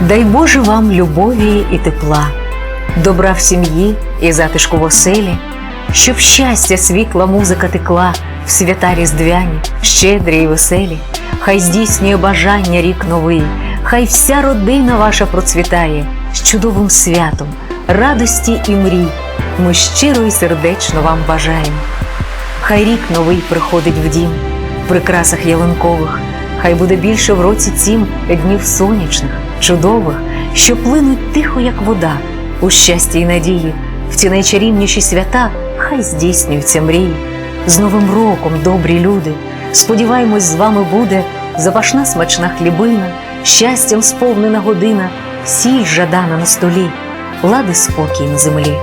Дай Боже вам любові і тепла, добра в сім'ї і затишку в оселі, щоб щастя, світла, музика текла в свята різдвяні, щедрі й веселі, хай здійснює бажання рік новий, хай вся родина ваша процвітає з чудовим святом, радості і мрій. Ми щиро і сердечно вам бажаємо. Хай рік новий приходить в дім, в прикрасах ялинкових, хай буде більше в році цім днів сонячних, чудових, що плинуть тихо, як вода, у щасті й надії, в ці найчарівніші свята, хай здійснюються мрії. З Новим роком, добрі люди, сподіваємось, з вами буде запашна смачна хлібина, щастям сповнена година, сіль жадана на столі, лади спокій на землі.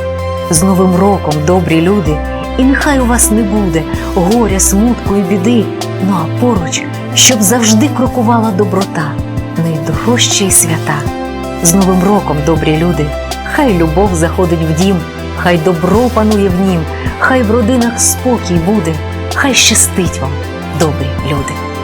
З Новим роком, добрі люди, і нехай у вас не буде горя, смутку і біди, ну а поруч, щоб завжди крокувала доброта, найдорожчі свята. З Новим роком, добрі люди, хай любов заходить в дім, хай добро панує в нім, хай в родинах спокій буде, хай щастить вам, добрі люди.